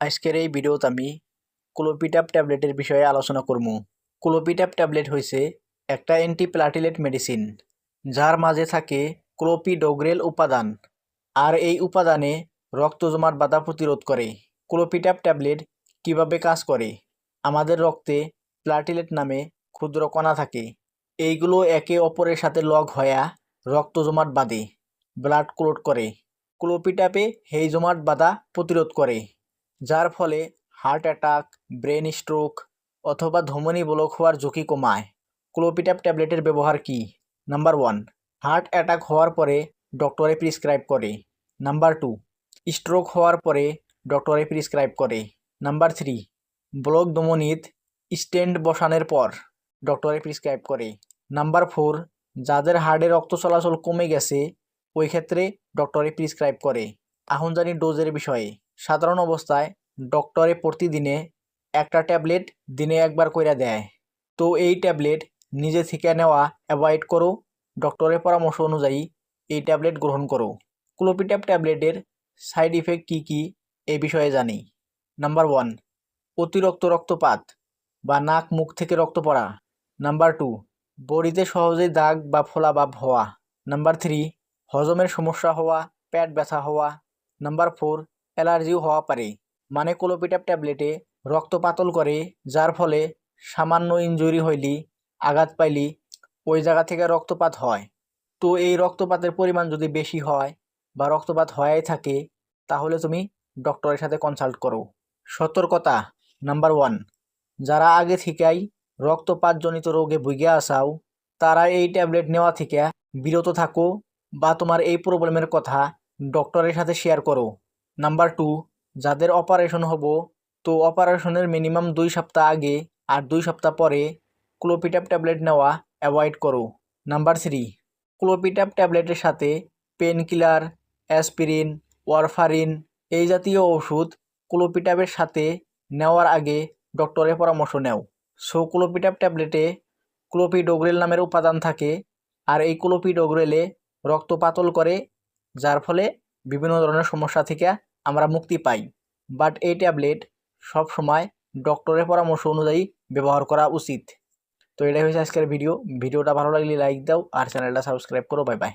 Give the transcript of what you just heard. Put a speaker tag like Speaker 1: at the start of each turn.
Speaker 1: আজকের এই ভিডিওত আমি ক্লোপিটাপ ট্যাবলেটের বিষয়ে আলোচনা করব ক্লোপিটাপ ট্যাবলেট হয়েছে একটা অ্যান্টিপ্লাটিলেট মেডিসিন যার মাঝে থাকে ক্লোপিডোগ্রেল উপাদান, আর এই উপাদানে রক্ত জমাট বাধা প্রতিরোধ করে। ক্লোপিটাপ ট্যাবলেট কীভাবে কাজ করে? আমাদের রক্তে প্লাটিলেট নামে ক্ষুদ্র কণা থাকে। এইগুলো একে অপরের সাথে লগ হয়ে রক্ত জমাট বাঁধে ব্লাড ক্লোট করে। ক্লোপিটাপে হেই জমাট বাধা প্রতিরোধ করে। যার ফলে হার্ট অ্যাটাক ব্রেন স্ট্রোক অথবা ধমনী ব্লক হওয়ার ঝুঁকি কমায়। ক্লোপিটাপ ট্যাবলেটের ব্যবহার কি? নাম্বার ওয়ান হার্ট অ্যাটাক হওয়ার পরে ডক্টরে প্রিসক্রাইব করে। নাম্বার টু স্ট্রোক হওয়ার পরে ডক্টরে প্রিসক্রাইব করে। নাম্বার থ্রি ব্লক ধমনীত স্টেন্ট বসানোর পর ডক্টরে প্রিসক্রাইব করে। নাম্বার ফোর যাদের হার্টে রক্ত চলাচল কমে গেছে, ওই ক্ষেত্রে ডক্টরে প্রিসক্রাইব করে। এখন জানি ডোজের বিষয়ে। সাধারণ অবস্থায় ডক্টরে প্রতিদিনে একটা ট্যাবলেট দিনে একবার কইরা দেয়। তো এই ট্যাবলেট নিজে থেকে নেওয়া অ্যাভয়েড করো ডক্টরের পরামর্শ অনুযায়ী এই ট্যাবলেট গ্রহণ করো। ক্লোপিট্যাপ ট্যাবলেটের সাইড ইফেক্ট কী কী এই বিষয়ে জানি। নাম্বার ওয়ান অতিরিক্ত রক্তপাত বা নাক মুখ থেকে রক্ত পড়া। নাম্বার টু বডিতে সহজেই দাগ বা ফোলা ভাব হওয়া। নাম্বার থ্রি হজমের সমস্যা হওয়া, পেট ব্যথা হওয়া। নাম্বার ফোর অ্যালার্জিও হওয়া পারে। মানে কোলোপিটাপ ট্যাবলেটে রক্ত পাতল করে, যার ফলে সামান্য ইনজুরি হইলি, আঘাত পাইলি, ওই জায়গা থেকে রক্তপাত হয়। তো এই রক্তপাতের পরিমাণ যদি বেশি হয় বা রক্তপাত হয়েই থাকে, তাহলে তুমি ডক্টরের সাথে কনসাল্ট করো। সতর্কতা নাম্বার ওয়ান, যারা আগে থেকেই রক্তপাতজনিত রোগে ভুগে আসাও, তারা এই ট্যাবলেট নেওয়া থেকে বিরত থাকো বা তোমার এই প্রবলেমের কথা ডক্টরের সাথে শেয়ার করো। নাম্বার টু, যাদের অপারেশন হব, তো অপারেশনের মিনিমাম দুই সপ্তাহ আগে আর দুই সপ্তাহ পরে ক্লোপিটাপ ট্যাবলেট নেওয়া অ্যাভয়েড করো। নাম্বার থ্রি ক্লোপিটাপ ট্যাবলেটের সাথে পেন কিলার অ্যাসপিরিন ওয়ারফারিন এই জাতীয় ওষুধ ক্লোপিটাপের সাথে নেওয়ার আগে ডক্টরের পরামর্শ নেও। সো ক্লোপিটাপ ট্যাবলেটে ক্লোপিডোগ্রেল নামের উপাদান থাকে আর এই ক্লোপিডোগ্রেলে রক্ত পাতল করে, যার ফলে বিভিন্ন ধরনের সমস্যা থেকে আমরা মুক্তি পাই। বাট এই ট্যাবলেট সব সময় ডক্টরের পরামর্শ অনুযায়ী ব্যবহার করা উচিত। তো এটাই হয়েছে আজকের ভিডিও ভিডিওটা ভালো লাগলে লাইক দাও আর চ্যানেলটা সাবস্ক্রাইব করো। Bye bye